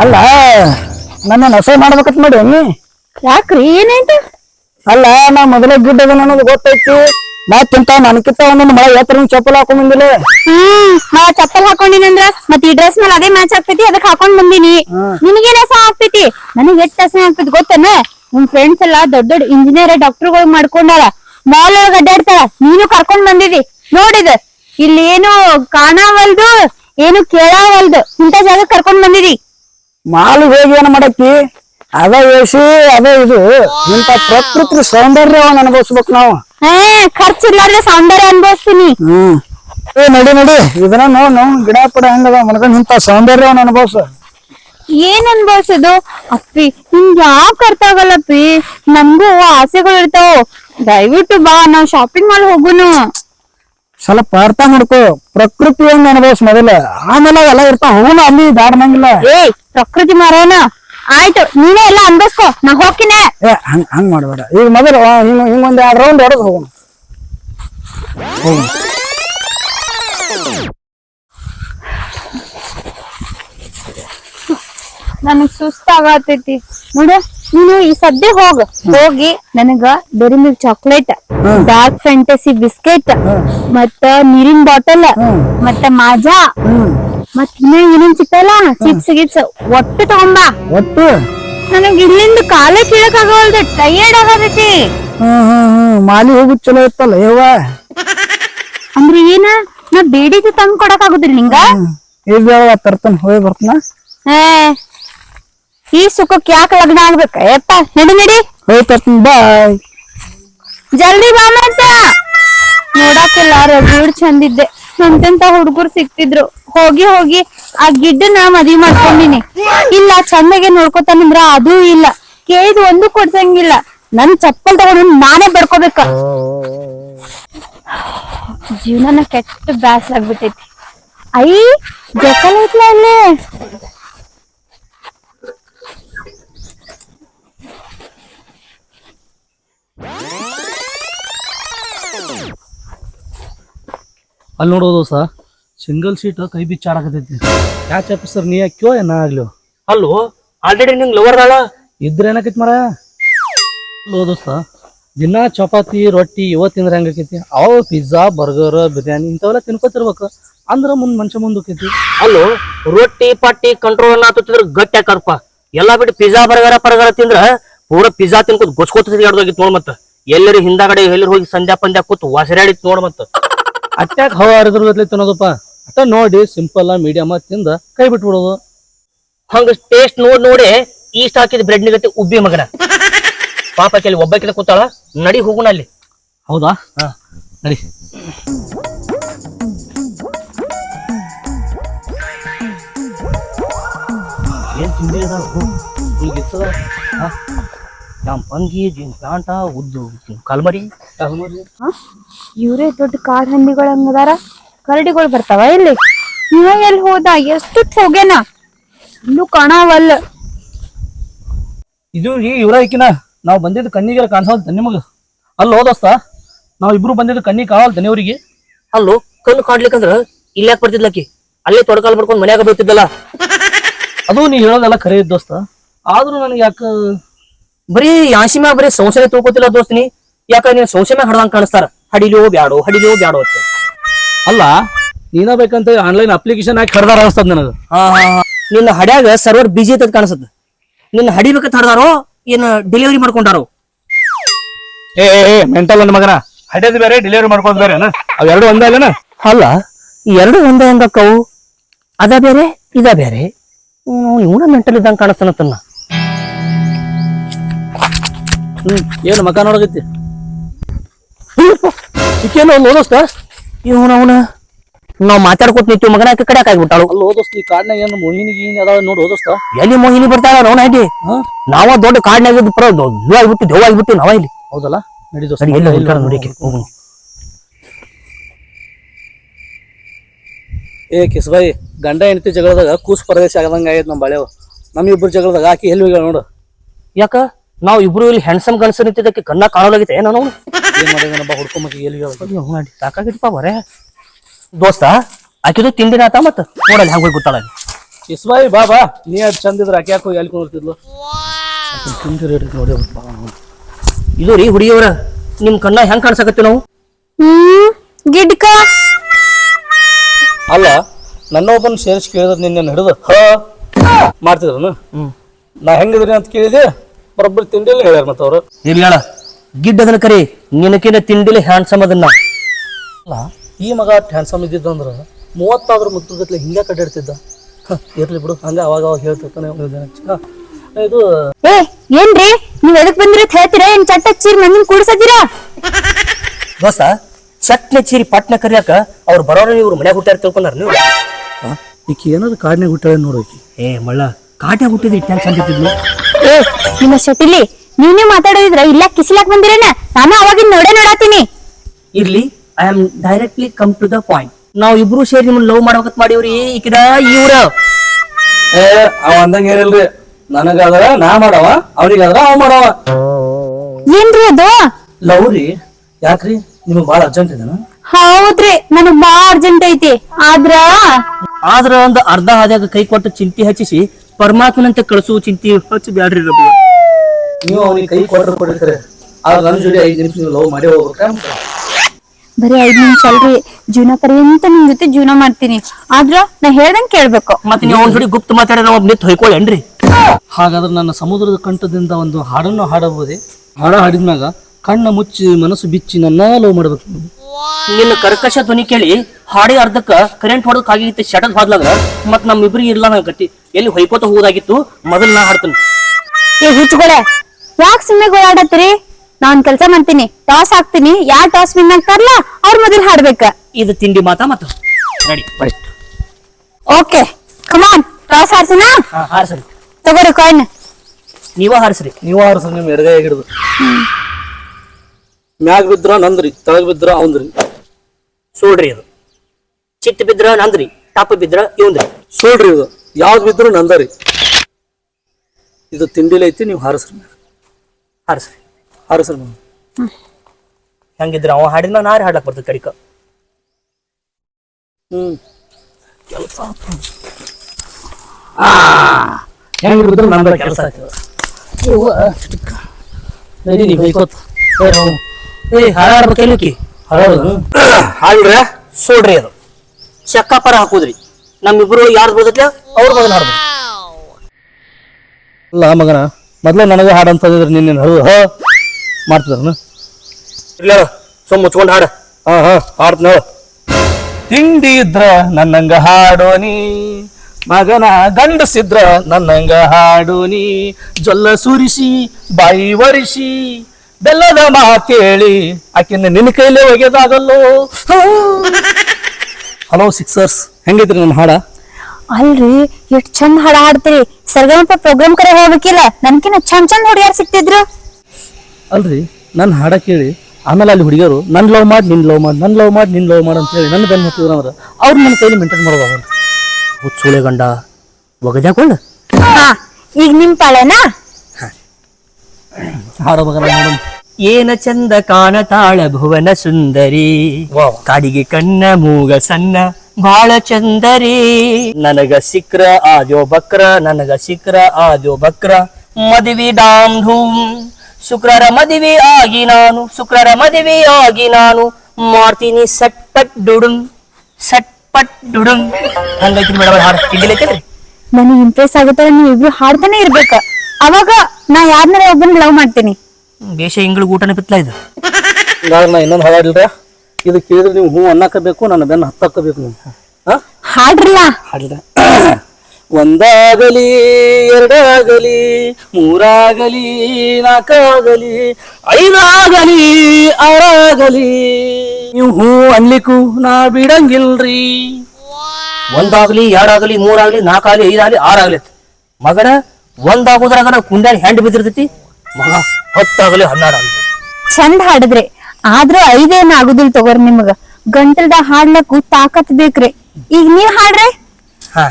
ಅಲ್ಲ ನನ್ನ ನಸೆ ಮಾಡ್ಬೇಕತ್ ಮಾಡಿ ನೀ ಯಾಕ್ರಿ ಏನಾಯ್ತು? ಅಲ್ಲ ನಾ ಮೊದಲೇ ಗಿಡ್ಡದ ಅನ್ನೋದು ಗೊತ್ತೈತಿ. ಮತ್ತಿಂತ ನನಕಿಂತ ಒಂದೊಂದು ಮಳೆ ಎತ್ತರ ಚಪ್ಪಲ್ ಹಾಕೊಂಡ್ ಬಂದಿಲ್ಲ ಹ್ಮ್ ನಾ ಚಪ್ಪಲ್ ಹಾಕೊಂಡಿನಂದ್ರ ಮತ್ ಈ ಡ್ರೆಸ್ ಮೇಲೆ ಅದೇ ಮ್ಯಾಚ್ ಆಗ್ತೈತಿ ಅದಕ್ಕೆ ಹಾಕೊಂಡ್ ಬಂದಿನಿ. ನಿನಗೇನ ರಸ ಆಗ್ತೈತಿ? ನನಗೆ ಎಷ್ಟು ರಸ ಆಗ್ತೈತಿ ಗೊತ್ತೇನ? ನಿಮ್ ಫ್ರೆಂಡ್ಸ್ ಎಲ್ಲಾ ದೊಡ್ಡ ದೊಡ್ಡ ಇಂಜಿನಿಯರ್ ಡಾಕ್ಟರ್ಗಳು ಮಾಡ್ಕೊಂಡಾರ. ಮಾಲ್ ಒಳಗ ಅಡ್ಡಾಡ್ತಾಳ. ನೀನು ಕರ್ಕೊಂಡ್ ಬಂದಿದಿ. ನೋಡಿದ ಇಲ್ಲಿ ಏನು ಕಾಣವಲ್ದು ಏನು ಕೇಳವಲ್ದು. ಇಂತ ಜಾಗ ಕರ್ಕೊಂಡ್ ಬಂದಿದಿ. ಮಾಲು ಹೋಗಿ ಏನ್ ಮಾಡತ್ತಿ? ಅದ ಏಸಿ ಅದ ಇದು. ಇಂತ ಪ್ರಕೃತಿ ಸೌಂದರ್ಯವನ್ನ ಅನುಭವಿಸ್ಬೇಕು ನಾವು. ಹಾ ಖರ್ಚಿರ್ಲಾರ್ದೆ ಸೌಂದರ್ಯ ಅನುಭವಿಸ್ತೀನಿ. ಹ್ಮ್. ಏ ನಡಿ ನಡಿ. ಇದನ್ನ ನೋಡ್ ನಾವು ಗಿಡ ಪಡ ಹೆಂಗದ ಮನಗಂಡ್ ಇಂತ ಸೌಂದರ್ಯವನ್ನ ಅನುಭವಿಸ. ಏನ್ ಅನ್ಭವಿಸೋದು? ಅಪ್ಪಿ ನಿಂಗ್ ಯಾಕೆ ಅರ್ಥ ಆಗಲ್ಲಪ್ಪಿ? ನಮ್ಗೂ ಆಸೆಗಳು ಇರ್ತಾವ ದಯವಿಟ್ಟು ಬಾ ನಾವ್ ಶಾಪಿಂಗ್ ಮಾಡಿ ಹೋಗುನು. ಸ್ವಲ್ಪ ಅರ್ಥ ಮಾಡ್ಕೋ. ಪ್ರಕೃತಿ ಪ್ರಕೃತಿಯನ್ನ ಅನುಭವಿಸ್ ಮೊದಲ? ಆಮೇಲೆ ಎಲ್ಲ ಇರ್ತಾವ ಹೋಗುನ ಅಲ್ಲಿ ದಾಡ್ನಂಗಿಲ್ಲ ಏಯ್ ಪ್ರಕೃತಿ ಮಾರೋನ? ಆಯ್ತು ನೀನೇ ಎಲ್ಲ ಅನ್ಭವಿಸ್ಕೋ ನಾ ಹೋಗ್ತೀನಿ. ಏ ಹಂಗ್ ಹಂಗ್ ಮಾಡ್ಬೇಡ. ಈಗ ಮೊದಲು ಹಿಂಗ್ ಹಿಂಗ್ ಒಂದ್ ಎರಡ್ ರೌಂಡ್ ಹೊಡೆದು ಹೋಗೋಣ ಹೋಗೋಣ ನನಗ್ ಸುಸ್ತಾಗತೈತಿ ನೋಡು. ನೀನು ಈ ಸದ್ಯ ಹೋಗ ಹೋಗಿ ನನಗ Dairy Milk chocolate Dark Fantasy biscuit ಮತ್ತ ನೀರಿನ ಬಾಟಲ್ ಮತ್ತ ಮಾಜಾ ಮತ್ ಇನ್ನ ಏನೇನ್ ಸಿಗ್ತಲ್ಲ ಚಿಪ್ಸ್ ಗಿಪ್ಸ್ ಒಟ್ಟು ತಗೊಂಬಾ. ಒಟ್ಟು? ನನಗ್ ಇಲ್ಲಿಂದ ಕಾಲೇ ಕೀಳಕ್ ಆಗವಲ್ದು ಟಯರ್ಡ್ ಆಗತೈತಿ ಮಾಲಿ ಹೋಗುದ್ ಚಲೋ ಇತ್ತಲ್ಲ ಯವ್ವ? ಅಂದ್ರೆ ಏನ? ನಾ ಬೇಡಿದ್ದು ತಂದ್ ಕೊಡಕ್ ಆಗುದಿಲ್ಲ ನಿಂಗ? ಈಗ ತರ್ತನ್ ಹೋಗಿ ಬರ್ತನ. ಏ ಈ ಸುಖಕ್ಕೆ ಯಾಕೆ ಲಗ್ನ ಆಗ್ಬೇಕ? ಯಪ್ಪ ನಡಿ ನಡಿ. ಹೋಯ್ತು ಬಾಯ್. ಜಲ್ದಿ ಬಾ ಮತ್ತ. ನೋಡಕ್ಕೆಲ್ಲ ರಗಡ್ ಚಂದಿದ್ದೆ. ಎಂತೆಂತ ಹುಡುಗರು ಸಿಕ್ತಿದ್ರು. ಹೋಗಿ ಹೋಗಿ ಆ ಗಿಡ್ಡನ ಮದಿ ಮಾಡ್ಕೊಂಡಿನಿ. ಇಲ್ಲ ಚಂದಾಗೆ ನೋಡ್ಕೊತಾನಂದ್ರ ಅದು ಇಲ್ಲ. ಕೇಳಿದ್ ಒಂದು ಕೊಡ್ಸಂಗಿಲ್ಲ. ನನ್ ಚಪ್ಪಲ್ ತಗೊಂಡು ನಾನೇ ಬರ್ಕೋಬೇಕ. ಜೀವನನ ಕೆಟ್ಟ ಬ್ಯಾಸ್ ಆಗ್ಬಿಟ್ಟೈತಿ ಐ ಜಕಲ್ ಐತ್ಲ ಅಲ್ಲೇ? ಅಲ್ಲಿ ನೋಡೋದು ದೋಸ್ತ ಸಿಂಗಲ್ ಸೀಟ್ ಕೈ ಬಿಚ್ಚಾಡಕತೈತಿ ಯಾಕೆ ಸರ್ ನೀ ಯಾಕ್ಯೋ ಏನ ಆಗ್ಲಿ? ಅಲ್ಲೋ ಆಲ್ರೆಡಿ ನಿಂಗ್ ಲವರ್ ಅದಾಳ? ಇದ್ರೆ ಏನಾಕೈತಿ ಮರ ಅಲ್ಲೋ ದೋಸ್ತ ದಿನ ಚಪಾತಿ ರೊಟ್ಟಿ ಇವತ್ತು ತಿಂದ್ರೆ ಹೆಂಗಾಕೈತಿ ಅವ ಪಿಜ್ಜಾ ಬರ್ಗರ್ ಬಿರಿಯಾನಿ ಇಂಥವೆಲ್ಲ ತಿನ್ಕೋತಿರ್ಬೇಕು. ಅಂದ್ರ ಮುಂದ್ ಮನುಷ್ಯ ಮುಂದಕ್ಕೈತಿ ಅಲ್ಲೋ ರೊಟ್ಟಿ ಪಟ್ಟಿ ಕಂಟ್ರೋಲ್ ಆತುತ್ತಿದ್ರ ಗಟ್ಟಿ ಹಾಕಪ್ಪ ಎಲ್ಲಾ ಬಿಟ್ಟು ಪಿಜ್ಜಾ ಬರ್ಗರ ಬರ್ಗರ ತಿಂದ್ರ ಪೂರ ಪಿಜ್ಜಾ ತಿನ್ಕೋತ ಗೊಸ್ಕೋತ ಎರಡೋಗಿತ್ತು ನೋಡ್ ಮತ್ತ. ಎಲ್ಲರಿ ಹಿಂದಾಗಡೆ ಎಲ್ಲರಿ ಹೋಗಿ ಸಂಧ್ಯಾ ಪಂದ್ಯ ಕೂತ್ ವಾಸರಾಡಿತ್ ನೋಡ್ ಮತ್ತ. ಅಟ್ಯಾಕ್ ಹವ ಹರಿದ್ರ ಗತ್ಲೆ ತಿನ್ನೋದಪ್ಪ. ಅಟ್ಟ ನೋಡಿ ಸಿಂಪಲ್ ಮೀಡಿಯಮ್ ತಿಂದ ಕೈ ಬಿಟ್ಬಿಡೋದು. ಹಂಗ ಟೇಸ್ಟ್ ನೋಡಿ ನೋಡಿ ಈಸ್ಟ್ ಹಾಕಿದ ಬ್ರೆಡ್ ನಿಗತ್ತೆ ಉಬ್ಬಿ ಮಗನ. ಪಾಪ ಕೇಳಿ ಒಬ್ಬಕಿನ ಕೂತಾಳ ನಡಿ ಹೋಗುಣ ಅಲ್ಲಿ. ಹೌದಾ? ಹಾ ನಡಿ. ಏನ್ ತಿಂಡಿ ಪಂಗಿ ಜೀನ್ ಪ್ಯಾಂಟ ಉದ್ದು ಕಲ್ಮರಿ. ಇವ್ರೇ ದೊಡ್ಡ ಕಾಡ್ ಹಂದಿಗಳ ಹಂಗದಾರ ಕರಡಿಗಳು ಬರ್ತಾವ ಇಲ್ಲಿ. ಇವ ಎಲ್ಲಿ ಹೋದ? ಎಷ್ಟು ಹೋಗ್ಯಾನ ಇನ್ನು ಕಾಣವಲ್ಲ. ಇದು ಈ ಇವ್ರ ಈಕಿನ ನಾವು ಬಂದಿದ್ದು ಕಣ್ಣಿಗೆ ಕಾಣಿಸೋದ್ ನಿಮಗ? ಅಲ್ಲಿ ಹೋದಸ್ತ ನಾವ್ ಇಬ್ರು ಬಂದಿದ್ದು ಕಣ್ಣಿಗೆ ಕಾವಲ್ ಅವ್ರಿಗೆ ಅಲ್ಲೋ ಕಣ್ಣು ಕಾಣ್ಲಿಕ್ಕಂದ್ರ ಇಲ್ಲಿ ಯಾಕೆ ಬರ್ತಿದ್ಲಕ್ಕಿ? ಅಲ್ಲೇ ತೊಡಕಾಲ್ ಬರ್ಕೊಂಡ್ ಮನ್ಯಾಗ ಬರ್ತಿದ್ದಲ್ಲ. ಅದು ನೀ ಹೇಳೋದೆಲ್ಲ ಖರೆ ಇದ್ದ ದೋಸ್ತ. ಆದ್ರೂ ನನಗೆ ಯಾಕ ಬರೀ ಯಾಶಿಮ್ಯಾಗ ಬರೀ ಸಂಶಯ ತಿಳ್ಕೊತಿಲ್ಲ ದೋಸ್ತಿನಿ. ನೀ ಯಾಕ ನೀನ್ ಸಂಶಯ ಮ್ಯಾಗ ಹಡ್ದಂಗ್ ಕಾಣಿಸ್ತಾರ? ಹಡಿಲಿಯೋ ಬ್ಯಾಡೋ ಹಡಿಲೋ ಬ್ಯಾಡೋ ಅಂತ. ಅಲ್ಲ ನೀನ ಬೇಕಂತ ಆನ್ಲೈನ್ ಅಪ್ಲಿಕೇಶನ್ ಹಾಕಿ ಕರ್ದಾರ ಅನಿಸ್ತದ ನನಗ? ಹಾ ಹಾ ಹಾ. ನಿನ್ನ ಹಡ್ಯಾಗ ಸರ್ವರ್ ಬಿಜಿ ಅಂತ ಕಾಣಿಸುತ್ತೆ. ನಿನ್ನ ಹಡಿಬೇಕಂತ ಹಡ್ದಾರೋ ಏನ್ ಡೆಲಿವರಿ ಮಾಡ್ಕೊಂಡಾರೋ? ಏ ಏ ಮೆಂಟಲ್ ನನ್ನ ಮಗನ. ಹಡ್ಯದ ಬೇರೆ ಡೆಲಿವರಿ ಮಾಡ್ಕೊಂಡ್ ಬೇರೆ ಅವೆರಡು ಒಂದೇ ಅಲ್ಲನ? ಅಲ್ಲ ಈ ಎರಡು ಒಂದೇ ಹೆಂಗಕ್ಕವು? ಅದ ಬೇರೆ ಇದ ಬೇರೆ. ಇವನ ಮೆಂಟಲ್ ಇದ್ದಂಗ ಕಾಣಿಸ್ತಾನತ್ತನ್ನ ಹ್ಮ್ ಏನು ಮಕ ನೋಡಕೈತಿ ಈಕೇನು ನೋದೋಸ್ತ ಇವನ ಅವನ ನಾವ್ ಮಾತಾಡ್ಕೊತ ನಿಂತೀವಿ ಮಗನ ಆಕೆ ಕಡೆ ಆಗ್ಬಿಟ್ಟಾಳು ಅಲ್ಲಿ ಹೋದಸ್ತ ಈ ಕಾಡ್ನಾಗ ಏನು ಮೋಹಿನಿ ಗೀನಿ ಅದಾವ ನೋಡಿ ಓದೋಸ್ತ ಎಲ್ಲಿ ಮೋಹಿನಿ ಬರ್ತಾಳ ನೋಡ ಹಾಗೆ? ಹಾ? ನಾವ ದೊಡ್ಡ ಕಾಡ್ನಾಗ ಪರ ಇದು ಆಗ್ಬಿಟ್ಟು ದೇವ್ ಆಗ್ಬಿಟ್ಟು ನಾವ ಇಲ್ಲಿ. ಹೌದಲ್ಲ? ನಡಿ ದೋಸ್ತ. ಎಲ್ಲ ಹುಡ್ಕಾಡ ನೋಡಿ ಹೋಗುನು ಏ ಕಿಸ್ಬಾಯಿ ಗಂಡ ಹೆಂಡತಿ ಜಗಳದಾಗ ಕೂಸ್ ಪರದೇಶ ಆಗದಂಗ ಆಯ್ತು ನಮ್ ಬಾಳೆವ ನಮ್ ಇಬ್ಬರು ಜಗಳದಾಗ ಆಕಿ ಎಲ್ಲಿ ಹೋಗ್ಯಾಳ ನೋಡು. ಯಾಕ? ನಾವು ಇಬ್ರು ಇಲ್ಲಿ ಹೆಣ್ಸಮ್ ಕನ್ಸರ್ ನಿಂತಿದ್ದಕ್ಕೆ ಕಣ್ಣ ಕಾಣಲಾಗಿತ್ತೆ ನಾನು ಸಾಕಾಗಿತ್ತಪ್ಪ ಬರೇ. ದೋಸ್ತ ಆಕಿದು ತಿಂಡಿನ ಆತ ಮತ್ತ? ನೋಡಲ್ಲಿ ಹೆಂಗ್ ಹೋಗಿ ಗೊತ್ತಾಳ ಇಸ್ಮಾಯಿ ಬಾ ಬಾ. ನೀ ಅದ್ ಚಂದ ಇದ್ರ ಆಕೆ ಯಾಕೋ ಎಲ್ಲಿ ತಿಂಡಿ ರೇಟ್ ನೋಡಿ. ಇದು ರೀ ಹುಡುಗಿಯವರ. ನಿಮ್ ಕಣ್ಣ ಹೆಂಗ್ ಕಾಣ್ಸಕತ್ತೀವಿ ನಾವು? ಹ್ಮ್ ಗಿಡ್ಕ. ಅಲ್ಲ ನನ್ನ ಒಬ್ಬನ್ ಸೇರಿಸಿ ಕೇಳಿದ್ರೆ ನಿನ್ನ ಹಿಡಿದು ಹ ಮಾಡ್ತಿದ್ರನು? ನಾ ಹೆಂಗಿದ್ರಿ ಅಂತ ಕೇಳಿದೆ ಬರೋಬ್ಬರಿ ತಿಂಡಿಯಲ್ಲಿ ಹೇಳ್ಯಾರ ಮತ್ತ ಅವ್ರು. ಇಲ್ಲ ಗಿಡ್ಡ ಅದನ್ನ ಕರಿ ನಿನಕಿನ ತಿಂಡಿಲಿ ಹ್ಯಾಂಡ್ಸಮ್ ಅದನ್ನ. ಅಲ್ಲ ಈ ಮಗ ಹ್ಯಾಂಡ್ಸಮ್ ಇದ್ದಿದ್ದಂದ್ರ ಮೂವತ್ತಾದ್ರೂ ಮುತ್ತುಗತ್ಲೆ ಹಿಂಗೆ ಕಡ್ಡಿಡ್ತಿದ್ದ ಹ, ಇರ್ಲಿ ಬಿಡು ಹಂಗ ಅವಾಗ ಅವಾಗ ಹೇಳ್ತಿರ್ತಾನೆ ಇದು ಏ ಏನ್ರಿ? ನೀವ್ ಎದಕ್ ಬಂದಿರ ಹೇಳ್ತೀರ? ಏನ್ ಚಟ್ಟ ಚೀರ್ ಮಂದಿನ ಕೂಡ್ಸದಿರಾ? ದೋಸ್ತ ಚಟ್ನೆ ಚೀರಿ ಪಟ್ನ ಕರಿಯಾಕ ಅವ್ರು ಬರೋರು ಇವ್ರು ಮನೆ ಹುಟ್ಟಾರ ತಿಳ್ಕೊಂಡಾರ ನೀವು? ಈಕಿ ಏನಾದ್ರು ಕಾಡ್ನಾಗ ಹುಟ್ಟಾಳೆ ನೋಡೋಕಿ ಏ ಮಳ್ಳ ಕಾಟ್ಯಾಗ ಹುಟ್ಟಿದ್ರಿ ಇಟ್ಟ ಚಂದ ಇಟ್ಟಿದ್ಲು ಏ ನಿಮ್ಮ ಶಟಿಲಿ ನೀನೇ ನೀವ್ ಮಾತಾಡೋದಿದ್ರ ಇಲ್ಲ ಕಿಸಿಲಾಕ್ ಬಂದಿರೇನ? ನಾನು ಅವಾಗಿನ್ ನೋಡೇ ನೋಡಾತೀನಿ. ಇರ್ಲಿ I am directly come to the point ನಾವ್ ಇಬ್ರು ಸೇರಿ ನಿಮ್ಮನ್ನ ಲವ್ ಮಾಡ್ಬೇಕಂತ ಮಾಡಿವ್ರಿ ಈಕಿದ ಇವ್ರ ಏ ಅವ ಅಂದಂಗ ಏನಿಲ್ರಿ ನನಗಾದ್ರ ನಾ ಮಾಡವ ಅವ್ರಿಗಾದ್ರ ಅವ ಮಾಡವ. ಏನ್ರಿ ಅದು? ಲವ್ ರೀ. ಯಾಕ್ರಿ? ನಿಮಗೆ ಬಾಳ ಅರ್ಜೆಂಟ್ ಇದನ? ಹೌದ್ರಿ ನನಗ್ ಬಾಳ ಅರ್ಜೆಂಟ್ ಐತಿ. ಆದ್ರ? ಆದ್ರ ಒಂದ್ ಅರ್ಧ ಹಾದ್ಯಾಗ ಕೈ ಕೊಟ್ಟು ಚಿಂತಿ ಹಚ್ಚಿಸಿ ಪರಮಾತ್ಮನಂತೆ ಕಳಿಸುವ ಚಿಂತೆ ಹಚ್ಚು ಬ್ಯಾಡ್ರಿ ರಬ್ಬಿ ನೀವು ಅವನಿಗೆ ಕೈ ಕೊಟ್ಟರು ಕೊಡಿರ್ತಾರೆ ಆದ್ರೆ ನನ್ನ ಜೋಡಿ ಐದು ನಿಮಿಷ ಲವ್ ಮಾಡಿ ಹೋಗ್ಬೇಕ? ಬರೀ ಐದ್ ನಿಮಿಷ ಅಲ್ರಿ. ಜೀವನ ಪರ್ಯಂತ ನಿಮ್ ಜೊತೆ ಜೀವನ ಮಾಡ್ತೀನಿ. ಆದ್ರ ನಾ ಹೇಳ್ದಂಗ್ ಕೇಳ್ಬೇಕು. ಮತ್ತೆ ನೀವು ಅವ್ನ ಜೋಡಿ ಗುಪ್ತ ಮಾತಾಡಿ ನಾವು ನಿಂತು ಹೊಯ್ಕೊಳ್ಳೇನ್ರಿ ಹಾಗಾದ್ರೆ ನನ್ನ ಸಮುದ್ರದ ಕಂಠದಿಂದ ಒಂದು ಹಾಡನ್ನು ಹಾಡಬಹುದೇ? ಹಾಡ ಹಾಡಿದ್ಮ್ಯಾಗ ಕಣ್ಣ ಮುಚ್ಚಿ ಮನಸ್ಸು ಬಿಚ್ಚಿ ನನ್ನ ಲವ್ ಮಾಡ್ಬೇಕು ನೀವು. ನಿನ್ನ ಕರ್ಕಶ ಧ್ವನಿ ಕೇಳಿ ಹಾಡಿ ಅರ್ಧಕ್ಕ ಕರೆಂಟ್ ಹೊಡೋಕ್ ಆಗಿತ್ತು ಶಟದ್ ಹೋದ್ಲಾಗ ಮತ್ ನಮ್ ಇಬ್ರಿಗೆ ಇಲ್ಲ ನಂಗೆ ಕಟ್ಟಿ ಎಲ್ಲಿ ಹೊಯ್ಕೋತ ಹೋಗೋದಾಗಿತ್ತು ಮೊದಲ್ ನಾ ಹಾಡ್ತೀನಿ. ಏ ಹುಚ್ಚುಗಳೇ ಯಾಕೆ ಸುಮ್ಮನೆ ಗೋಳಾಡತ್ತೀರಿ? ನಾನ್ ಕೆಲ್ಸ ಮಾಡ್ತೀನಿ ಟಾಸ್ ಹಾಕ್ತೀನಿ. ಯಾರ್ ಟಾಸ್ ವಿನ್ ಆಗ್ತಾರಲ್ಲ ಅವ್ರ ಮೊದಲು ಹಾಡ್ಬೇಕ. ಇದು ತಿಂಡಿ ಮಾತಾ ಮತ್ತ? Ready first okay come on toss ಹಾರ್ಸಿನ ಹಾ ಹಾರಿಸ್ರಿ ತಗೋರಿ ಕಾಯಿನ್ ನೀವ ಹಾರಿಸ್ರಿ. ನೀವ ಆರು ನಿಮ್ ಎಡಗೈ ಹಿಡಿದು ಮ್ಯಾಗ ಬಿದ್ರ ನಂದ್ರಿ ತಳಗ್ ಬಿದ್ರ ಅವಂದ್ರಿ ಸುಳ್ರಿ ಇದು ಚಿಟ್ಟ ಬಿದ್ರ ನಂದ್ರಿ ಟಾಪ್ ಬಿದ್ರ ಇವಂದ್ರಿ ಸೋಳ್ರಿ ಇದು. ಯಾವ್ದು ಬಿದ್ರು ನಂದರಿ. ಇದು ತಿಂಡಿಲೈತಿ ಐತಿ ನೀವು ಹಾರಸ್ರಿ ಹಾರಿಸ್ರಿ. ಹಾರಸ್ರಿ ಮ್ಯಾಮ್. ಹೆಂಗಿದ್ರ ಅವ ಹಾಡಿದ ನಾರೇ ಹಾಡ್ಲಕ್ ಬರ್ತದೆ ಕಡಿಕ? ಹ್ಮ್. ಹೆಂಗ್ ಬಿದ್ರು ನಂದ ಕೆಲಸ ನಡಿ ನೀವು ಬೈಕೋತ ಏ ಹಾಡಾಡ್ಬೇಕೇನುಕಿ ಹೌದು ಹಾಡ್ರೆ ಸೋಡ್ರಿ ಅದು. ಚಕ್ಕಾಪರ ಹಾಕುದ್ರಿ. ನಮ್ಮಿಬ್ರು ಯಾರು ಬರ್ತೈತಿ ಅವ್ರ ಮೊದಲು ಹಾಡ್ಬೇಕು ಅಲ್ಲ ಮಗನ ಮೊದ್ಲು ನನಗೆ ಹಾಡು ಅಂತಂದಿದ್ರೆ ನಿನ್ನ ಹೌದು ಹ? ಮಾಡ್ತಿದ್ರನ ಇಲ್ಲ ಸುಮ್ಮ ಮುಚ್ಕೊಂಡು ಹಾಡ. ಹಾ ಹಾ ಹಾಡ್ತ ತಿಂಡಿ ಇದ್ರ ನನ್ನಂಗ ಹಾಡೋನಿ ಮಗನ ಗಂಡಸಿದ್ರ ನನ್ನಂಗ ಹಾಡೋನಿ ಜೊಲ್ಲ ಸುರಿಸಿ ಬಾಯಿ ಒರಿಸಿ ಬೆಲ್ಲದ ಮಾತೇಳಿ ಆಕಿನ ನಿನ್ನ ಕೈಲೇ ಒಗೆದಾಗಲ್ಲೋ? ಹಲೋ ಸಿಕ್ಸರ್ಸ್ ಹೆಂಗಿದ್ರಿ ನನ್ನ ಹಾಡ? ಅಲ್ರಿ ಎಷ್ಟ್ ಚಂದ ಹಾಡ ಹಾಡ್ತೀರಿ. ಸರ್ಗಮಪ ಪ್ರೋಗ್ರಾಮ್ ಕರೆ ಹೋಗ್ಬೇಕಿಲ್ಲ ನನ್ಕಿನ ಚಂದ ಚಂದ ಹುಡುಗಿಯಾರ್ ಸಿಕ್ತಿದ್ರು ಅಲ್ರಿ ನನ್ನ ಹಾಡ ಕೇಳಿ ಆಮೇಲೆ ಅಲ್ಲಿ ಹುಡುಗಿಯರು ನನ್ನ ಲವ್ ಮಾಡಿ ನಿನ್ನ ಲವ್ ಮಾಡಿ ನನ್ನ ಲವ್ ಮಾಡಿ ನಿನ್ನ ಲವ್ ಮಾಡಿ ಅಂತ ಹೇಳಿ ನನ್ನ ಬೆನ್ನ ಹತ್ತಿದ್ರು ಅಂದ್ರೆ ಅವ್ರು ನನ್ನ ಕೈಲಿ ಮೇಂಟೈನ್ ಮಾಡೋದು ಅವ್ರು. ಹುಚ್ಚುಳೆ ಗಂಡ ಒಗದ್ಯಾಕೊಂಡು? ಈಗ ನಿಮ್ ಪಾಳೆನಾ? ಹಾಡೋ ಮಗನ ನೋಡೋಣ. ಏನ ಚಂದ ಕಾಣತಾಳ ಭುವನ ಸುಂದರಿ. ಕಾಡಿಗೆ ಕಣ್ಣ ಮೂಗ ಸಣ್ಣ ಬಾಳ ಚಂದರಿ. ನನಗ ಸಿಕ್ರ ಆದ್ಯೋ ಬಕ್ರ ನನಗ ಸಿಕ್ರ ಆದ್ಯೋ ಬಕ್ರ. ಮದುವೆ ಡಾಮ್ ಧೂಮ್ ಶುಕ್ರರ ಮದುವೆ ಆಗಿ ನಾನು ಶುಕ್ರರ ಮದುವೆ ಆಗಿ ನಾನು. ಮಾಡ್ತೀನಿ ಸಟ್ ಪಟ್ ಡುಡುಂ ಸಟ್ ಪಟ್ ಡುಡುಂ. ಹಂಗೈತಿ ಮೇಡಮ್ ಹಾಡು ತಿಂದಿಲೈತೇನ್ರಿ ನನಗೆ ಇಂಪ್ರೆಸ್ ಆಗುತ್ತೆ ನೀವು ಇಬ್ರು ಹಾಡ್ತಾನೆ ಇರ್ಬೇಕ. ಅವಾಗ ನಾ ಯಾರನ್ನ ಒಬ್ಬನ ಲವ್ ಮಾಡ್ತೀನಿ. ಬೇಷ ಇಂಗಳ ಊಟನೇ ಬಿತ್ತಲ ಇದು? ನಾ ಇನ್ನೊಂದು ಹಾಡಿಲ್ರ ಇದು ಕೇಳಿದ್ರೆ ನೀವು ಹ್ಞೂ ಅನ್ನಕ್ಕಬೇಕು ನನ್ನ ಬೆನ್ನ ಹತ್ತಕ್ಕಬೇಕು ನೀವು. ಹಾ? ಹಾಡ್ರಲ್ಲ? ಹಾಡಿಲ್ರ ಒಂದಾಗಲಿ ಎರಡಾಗಲಿ ಮೂರಾಗಲಿ ನಾಲ್ಕಾಗಲಿ ಐದಾಗಲಿ ಆರಾಗಲಿ. ನೀವು ಹೂ ಅನ್ಲಿಕ್ಕೂ ನಾ ಬಿಡಂಗಿಲ್ರಿ. ಒಂದಾಗ್ಲಿ ಎರಡಾಗಲಿ ಮೂರಾಗ್ಲಿ ನಾಲ್ಕಾಗ್ಲಿ ಐದಾಗ್ಲಿ ಆರಾಗ್ಲಿ. ಮಗನ ಒಂದಾಗೋದ್ರಾಗ ಕುಂಡ್ಯಾಗ ಹೆಂಡ್ ಬಿದ್ದಿರ್ತೈತಿ. ಮಗ. ಹತ್ತಾಗ್ಲಿ ಆಗಲಿ. ಚಂದ ಹಾಡಿದ್ರಿ ಆದ್ರ ಐದೇನ್ ಆಗುದಿಲ್ಲ ತಗೋರಿ ನಿಮಗ. ಗಂಟಲ್ದ ಹಾಡ್ಲಕ್ಕೂ ತಾಕತ್ ಬೇಕ್ರಿ. ಈಗ ನೀವ್ ಹಾಡ್ರಿ. ಹಾ.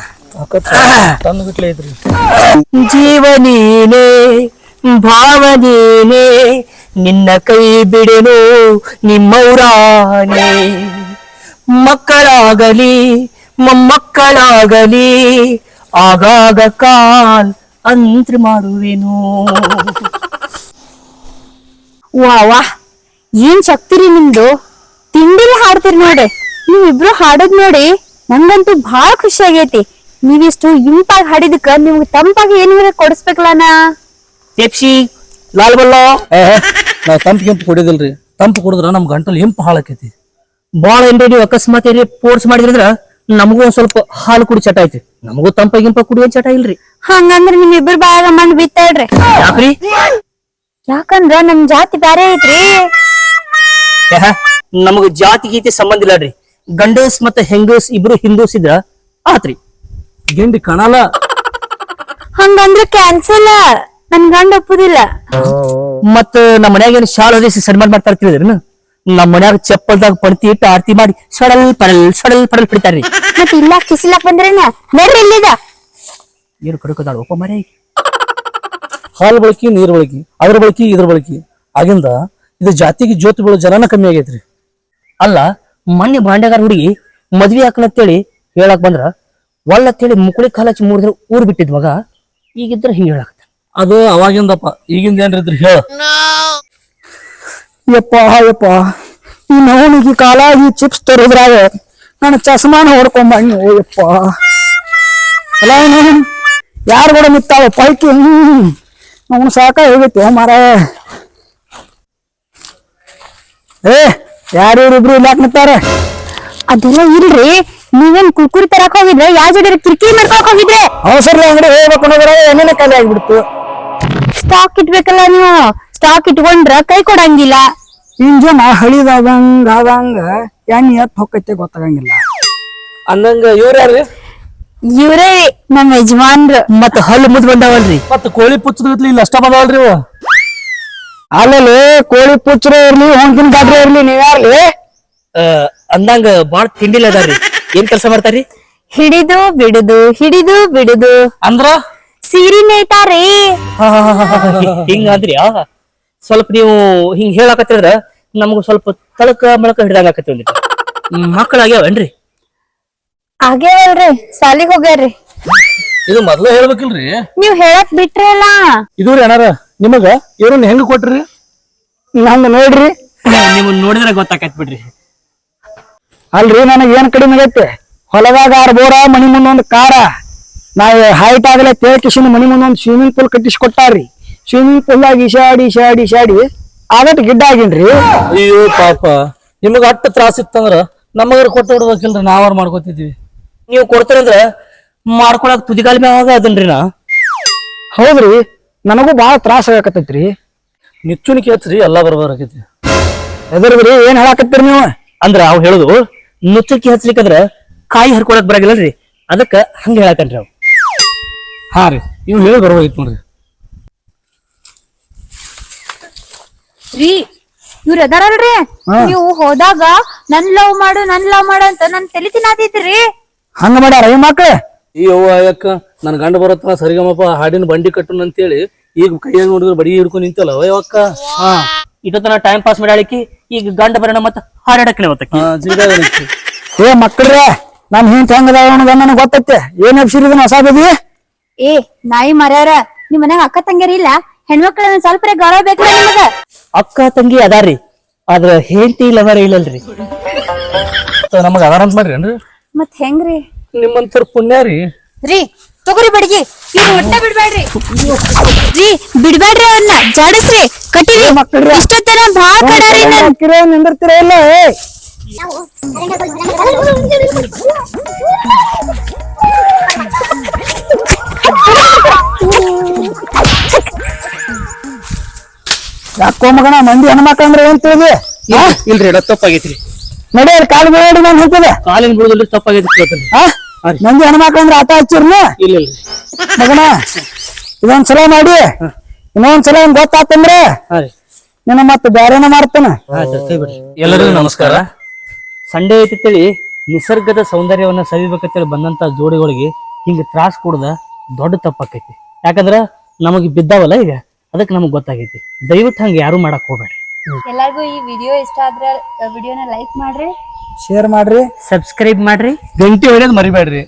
ತಂದು ಬಿಟ್ಲೆ ಐತ್ರಿ ಜೀವ ನೀನೇ ಭಾವನೇನೆ ನಿನ್ನ ಕೈ ಬಿಡೆನು ನಿಮ್ಮೌರಾನೆ ಮಕ್ಕಳಾಗಲಿ ಮೊಮ್ಮಕ್ಕಳಾಗಲಿ ಆಗಾಗ ಕಾಲ್ ಅಂತ್ರ ಮಾಡುವೆನು. ವಾ ವಾ ಏನ್ ಶಕ್ತಿ ರೀ ನಿಮ್ದು? ತಿಂಡಿಲಿ ಹಾಡ್ತೀರಿ ನೋಡಿ ನೀವಿಬ್ರು ಹಾಡೋದ್ ನೋಡಿ ನಂಗಂತೂ ಬಹಳ ಖುಷಿ ಆಗೈತಿ. ನೀವಿಷ್ಟು ಇಂಪಾಗಿ ಹಾಡಿದಕ್ಕ ನಿಮ್ಗೆ ತಂಪಾಗಿ ಏನ್ ಕೊಡಿಸ್ಬೇಕಲ್ಲ ನಾ ಪೆಪ್ಸಿ ಲಾಲ್ ಬಲ್ಲೋ. ನಾವು ತಂಪು ಕೆಂಪು ಕುಡಿಯೋದಿಲ್ರಿ ತಂಪು ಕುಡಿದ್ರ ನಮ್ ಗಂಟಲು ಇಂಪು ಹಾಳಾಕೈತಿ ಬಾಳ ಏನ್ರಿ ನೀವು ಅಕಸ್ಮಾತ್ ಏನ್ರಿ ಪೋರ್ಸ್ ಮಾಡಿದ್ರಂದ್ರ ನಮಗೂ ಒಂದ್ ಸ್ವಲ್ಪ ಹಾಲು ಕುಡಿ ಚಟ ಐತಿ ನಮಗೂ ತಂಪ ಗಿಂಪ ಕುಡಿಯೋ ಚಟ ಇಲ್ರಿ. ಹಂಗಂದ್ರ ನಿಮ್ಮಿಬ್ರು ಬಾಳ ಮಣ್ಣು ಬಿತ್ತ ಯಾಕ್ರಿ? ಯಾಕಂದ್ರ ನಮ್ ಜಾತಿ ಬ್ಯಾರೆ ಐತ್ರಿ. ನಮಗ ಜಾತಿ ಗೀತಿ ಸಂಬಂಧ ಇಲ್ಲ ರೀ ಗಂಡಸ್ ಮತ್ತ ಹೆಂಗಸ್ ಇಬ್ರು ಹಿಂದೂಸ್ ಇದ್ರ ಆತ್ರಿ. ಗಿಂಡಿ ಕಣಲ? ಹಂಗಂದ್ರ ಕ್ಯಾನ್ಸಲ್ ನನ್ ಗಂಡ ಒಪ್ಪುದಿಲ್ಲ. ಮತ್ತ ನಮ್ಮ ಮನ್ಯಾಗ ಏನ್ ಶಾಲ ಹೊದಿಸಿ ಸನ್ಮಾನ ಮಾಡ್ತಾ ಇರ್ತಿದ್ರಿ ನಮ್ಮ ಮನ್ಯಾಗ ಚಪ್ಪಲ್ದಾಗ ಪಡ್ತಿ ಇಟ್ಟು ಆರ್ತಿ ಮಾಡಿ ಸಡಲ್ ಪಡಲ್ ಸಡಲ್ ಪಡಲ್ ಪಡಿತಾರ್ರಿ ಮತ್ ಇಲ್ಲ ಕಿಸಿಲ್ಲ ಬಂದ್ರೆ ನೋಡ್ರಿ ಇಲ್ಲಿದ ಏನು ಕಡುಕದಾಳ ಒಪ್ಪ ಮರೆ ಹಾಲು ಬಳಕೆ ನೀರ್ ಬಳಕೆ ಅದ್ರ ಬಳಕೆ ಇದ್ರ ಬಳಕೆ. ಆಗಿಂದ ಇದು ಜಾತಿಗೆ ಜ್ಯೋತಿ ಬೀಳೋ ಜನನ ಕಮ್ಮಿ ಆಗೈತ್ರಿ. ಅಲ್ಲ ಮೊನ್ನೆ ಬಾಂಡೆಗಾರ ಹುಡುಗಿ ಮದ್ವಿ ಹಾಕಲತ್ತೇಳಿ ಹೇಳಕ್ ಬಂದ್ರ ಒಳ್ಳತ್ತೇಳಿ ಮುಕುಳಿ ಕಾಲ ಹಚ್ಚಿ ಮೂಡಿದ್ರೆ ಊರ್ ಬಿಟ್ಟಿದ್ ಮಗ ಈಗಿದ್ರ ಹಿಂಗ ಹೇಳಕ್ ಅದು ಅವಾಗಿಂದಪ್ಪ ಈಗಿಂದ ಏನ್ರಿ ಇದ್ರಿ ಹೇಳ. ಯಪ್ಪ ಯಪ್ಪ ಈ ನವನಿಗೆ ಕಾಲಾಗಿ ಚಿಪ್ಸ್ ತರೋದ್ರಾಗ ನನ್ನ ಚಸ್ಮಾನ ಹೊಡ್ಕೊಂಬಣ್ಣ ಯಪ್ಪ. ಅಲ್ಲ ಯಾರು ಕೂಡ ನಿಂತಾವ ಪೈಕಿ ಹ್ಮ್. ಅವನು ಸಾಕ ಹೋಗೈತಿ ಮಾರ ಏ ಯಾರು ಇಬ್ರು ಇಲ್ಲಿ ನಿಂತಾರ ಅದೆಲ್ಲ ಇಲ್ರಿ ನೀವೇನ್ ಕುರ್ಕುರಿ ತರಕ್ ಹೋಗಿದ್ರೆ? ಯಾವ ಜೋಡಿ ಕಿರಿಕಿರಿ ಮಾಡ್ಕೊಳಕ್ ಹೋಗಿದ್ರೆ? ಅವಸರ ಅಂಗಡಿ ಹೋಗ್ಬೇಕು ಅನ್ನೋದ್ರ ಎಣ್ಣೆನೆ ಖಾಲಿ ಆಗ್ಬಿಡ್ತು. ಸ್ಟಾಕ್ ಇಟ್ಬೇಕಲ್ಲ ನೀವು? ಸ್ಟಾಕ್ ಇಟ್ಕೊಂಡ್ರ ಕೈ ಕೊಡಂಗಿಲ್ಲ. ಇಂಜನ್ ಹಳಿದಾದಂಗ ಆದಂಗ ಎಣ್ಣೆ ಎತ್ ಹೊಕ್ಕೈತೆ ಗೊತ್ತಾಗಂಗಿಲ್ಲ. ಅಂದಂಗ ಇವ್ರ ಯಾರ್ರಿ? ಇವ್ರೇ ನಮ್ಮ ಯಜಮಾನ್ರು. ಮತ್ತ ಹಲ್ಲು ಮುದ್ ಬಂದಾವಲ್ರಿ. ಮತ್ತ ಕೋಳಿ ಪುಚ್ಚದ ಇಲ್ಲಿ ಅಷ್ಟ ಬಂದಾವಲ್ರಿ ಅಲ್ಲಲ್ಲಿ ಕೋಳಿ ಪುಚ್ಚರ ಇರ್ಲಿ ಹೊಂಕಿನ ಗಾಡ್ರೆ ಇರ್ಲಿ ನೀವ್ಯಾರ್ಲಿ ಆ, ಅಂದಂಗ ಬಾಳ ತಿಂಡಿಲ್ ಅದಾರಿ ಏನ್ ಕೆಲಸ ಮಾಡ್ತಾರಿ ಹಿಡಿದು ಬಿಡುದು ಹಿಡಿದು ಬಿಡುದು. ಅಂದ್ರ? ಸೀರಿ ನೇಯ್ತಾರಿ ಹಿಂಗ ಅಂದ್ರಿ ಆ? ಸ್ವಲ್ಪ ನೀವು ಹಿಂಗ್ ಹೇಳಾಕತ್ತಿದ್ರ ನಮ್ಗ ಸ್ವಲ್ಪ ತಳಕ ಮಳಕ ಹಿಡ್ದಂಗ ಆಕತ್ತಿ ಒಂದಿಟ್ಟು ಮಕ್ಕಳಾಗ್ಯಾವೇನ್ರಿ ಆಗ್ಯಾವಲ್ರಿ ಸಾಲಿಗ್ ಹೋಗ್ಯಾರ್ರಿ. ಇದು ಮೊದ್ಲು ಹೇಳ್ಬೇಕಿಲ್ರಿ? ನೀವ್ ಹೇಳಕ್ ಬಿಟ್ರಿ ಅಲ್ಲ. ಇದು ಏನಾರ ನಿಮಗ ಇವ್ರನ್ನ ಹೆಂಗ್ ಕೊಟ್ರಿ? ನಂದು ನೋಡ್ರಿ. ನಿಮ್ ನೋಡಿದ್ರೆ ಗೊತ್ತಾಕತ್ ಬಿಡ್ರಿ. ಅಲ್ರಿ ನನಗೆ ಏನ್ ಕಡಿಮೆ ಆಗೈತೆ? ಹೊಲದಾಗ ಆರ್ ಬೋರ ಮನಿ ಮುಂದೊಂದ್ ಕಾರ. ನಾ ಹೈಟ್ ಆಗಲೇ ತೇಕಿಸಿನ ಮನಿ ಮುಂದೊಂದ್ ಸ್ವಿಮ್ಮಿಂಗ್ ಪೂಲ್ ಕಟ್ಟಿಸ್ಕೊಟ್ಟಾರ್ರಿ. ಸ್ವಿಮ್ಮಿಂಗ್ ಆಗಿ ಈಶಾಡಿ ಈಶಾಡಿ ಈಶಾಡಿ ಆಗಟ್ ಗಿಡ್ಡ ಆಗಿನ್ರಿ. ಅಯ್ಯೋ ಪಾಪ ನಿಮಗ ಅಟ್ಟ ತ್ರಾಸ ಇತ್ತಂದ್ರ ನಮಗಾರ ಕೊಟ್ಟು ಬಿಡ್ಬೇಕಿಲ್ರಿ ನಾವಾರ ಮಾಡ್ಕೊತಿದ್ವಿ. ನೀವು ಕೊಡ್ತಾರಂದ್ರ ಮಾಡ್ಕೊಳಕ್ ತುದಿಗಾಲ ಮ್ಯಾಗ ಅದನ್ರಿ ನಾ. ಹೌದ್ರಿ ನನಗೂ ಬಾಳ ತ್ರಾಸ ಆಗಕತ್ತೈತ್ರಿ. ನಿಚ್ಚುಣಿಕೆ ಹಚ್ಚ್ರಿ ಎಲ್ಲಾ ಬರ್ಬಾರಕೈತಿ. ಎದರ್ದ್ರಿ ಏನ್ ಹೇಳಾಕತ್ತೀರಿ ನೀವು? ಅಂದ್ರ ಅವ್ ಹೇಳುದು ನುಚ್ಚಕ್ಕಿ ಹಚ್ಲಿಕ್ಕಂದ್ರ ಕಾಯಿ ಹರ್ಕೊಳಕ್ ಬರಾಗಿಲ್ಲಲ್ರಿ? ಅದಕ್ಕ ಹಂಗ ಹೇಳಕನ್ರಿ ಅವ್. ಹಾ ರೀ ನೀವು ಹೇಳಿ ಬರ್ಬೋದಿತ್ತು ನೋಡ್ರಿ. ರೀ ಇವ್ರ ಅದಾರಲ್ರಿ ನೀವು ಹೋದಾಗ ನನ್ ಲವ್ ಮಾಡು ನನ್ ಲವ್ ಮಾಡು ಅಂತ ನನ್ ತಲೆ ತಿನ್ನಾತಿದ್ರಿ ಹಂಗ ಮಾಡ್ಯಾರ ಈ ಮಕ್ಳು? ಯಾಕ? ಅಯ್ಯಕ್ಕ ನನ್ ಗಂಡ ಬರತ್ತ ಸರಿಗಮಪ್ಪ ಹಾಡಿನ ಬಂಡಿ ಕಟ್ಟುನ್ ಅಂತೇಳಿ ಈಗ ಕೈಯಾಗ ನೋಡಿದ್ರೆ ಬಡಿ ಹಿಡ್ಕೊಂಡ್ ನಿಂತಲ್ಲ. ಅಕ್ಕ ಹಾ. ಟೈಮ್ ಪಾಸ್ ಮಾಡ್ಯಾಳಿಕಿ ಈಗ ಗಂಡ ಬರೋಣ ಮತ್ತೆ ಹಾಡಾಡಕ್ಕೆ. ಏ ಮಕ್ಕಳ್ರೆ ನನ್ ಹಿಂತ ಹೆಂಗದ ಅನ್ನೋದು ನನಗೆ ಗೊತ್ತೈತೆ. ಏನ್ ಎಬ್ಸಿರಿದ ಹೊಸ ಬದಿ? ಏ ನಾಯಿ ಮರ್ಯಾರ ನಿಮ್ ಮನ್ಯಾಗ ಅಕ್ಕ ತಂಗಿಯರ್ ಇಲ್ಲ? ಹೆಣ್ಮಕ್ಳ ಸ್ವಲ್ಪ ಗೌರವ ಬೇಕಲ್ಲ ನಿಮಗ. ಅಕ್ಕ ತಂಗಿ ಅದಾರಿ ಆದ್ರ ಹೆಂಡತಿ ಇಲ್ಲವರ ಇಲ್ಲಲ್ರಿ. ನಮಗ ಅದಾರ ಅಂತ ಮಾಡ್ರಿ ಮತ್ ಹೆಂಗ್ರಿ? ನಿಮ್ಮಂತರ ಪುಣ್ಯ ರೀ. ರೀ ತಗೋರಿ ಬಡ್ಗಿ. ಹೊಟ್ಟೆ ಬಿಡ್ಬೇಡ್ರಿ. ರೀ ಬಿಡ್ಬೇಡ್ರಿ ಅವನ್ನ ಜಾಡಸ್ರಿ. ಕಟ್ಟಿರಿ. ಇಷ್ಟೊತ್ತನ ಭಾಳ ಕಡಾರಿ ನನ್ ಹಾಕಿರೋ ನಿಂದಿರ್ತೀರ ಇಲ್ಲ? ಏ ಯಾಕೋ ಮಗನ ಮಂದಿ ಹೆಣ್ಮಕ್ಳಂದ್ರೆ ಏನ್ ತಿಳಿದಿ? ಇಲ್ರಿ ಇಡ ತಪ್ಪಾಗೈತ್ರಿ. ನಡಿ ಕಾಲ್ ಬೇಡಿ ನಾನು ಹೇಳ್ತದೆ ಕಾಲಿನ ಬೀಳೋದಿಲ್ರಿ ತಪ್ಪಾಗೈತಿ ಕೇಳ್ತಾನೆ. ಆತ ಹೆಣ್ಮಕ್ಳು ಅಂದ್ರೆ ಆಟ ಹಚ್ಚಿರ್ನ? ಇಲ್ಲ ಇಲ್ಲ. ಮಗನ ಇದೊಂದ್ ಸಲ ಮಾಡಿ. ಇನ್ನೊಂದ್ ಸಲ ಒಂದ್ ಗೊತ್ತಾತಂದ್ರೆ ನಿನ್ನ ಮತ್ತ ಬ್ಯಾರೇನ ಮಾಡ್ತಾನ? ಎಲ್ಲರಿಗೂ ನಮಸ್ಕಾರ. ಸಂಡೆ ತಿಳಿ ನಿಸರ್ಗದ ಸೌಂದರ್ಯವನ್ನ ಸವಿಬೇಕಂತೇಳಿ ಬಂದಂತ ಜೋಡಿಗಳಿಗೆ ಹಿಂಗ ತ್ರಾಸ್ ಕೊಡದ ದೊಡ್ಡ ತಪ್ಪಾಕೈತಿ. ಯಾಕಂದ್ರ ನಮಗ್ ಬಿದ್ದಾವಲ್ಲ ಈಗ ಅದಕ್ಕೆ ನಮಗ್ ಗೊತ್ತಾಗೈತಿ. ದಯವಿಟ್ಟು ಹಂಗ ಯಾರು ಮಾಡಕ್ ಹೋಗ್ಬೇಡ್ರಿ. ಎಲ್ಲಾರ್ಗೂ ಈ ವಿಡಿಯೋ ಇಷ್ಟ ಆದ್ರೆ ವಿಡಿಯೋನ ಲೈಕ್ ಮಾಡ್ರಿ. ಶೇರ್ ಮಾಡ್ರಿ. ಸಬ್ಸ್ಕ್ರೈಬ್ ಮಾಡ್ರಿ. ಗಂಟೆ ಹೊಡೆಯೋದು ಮರಿಬೇಡ್ರಿ.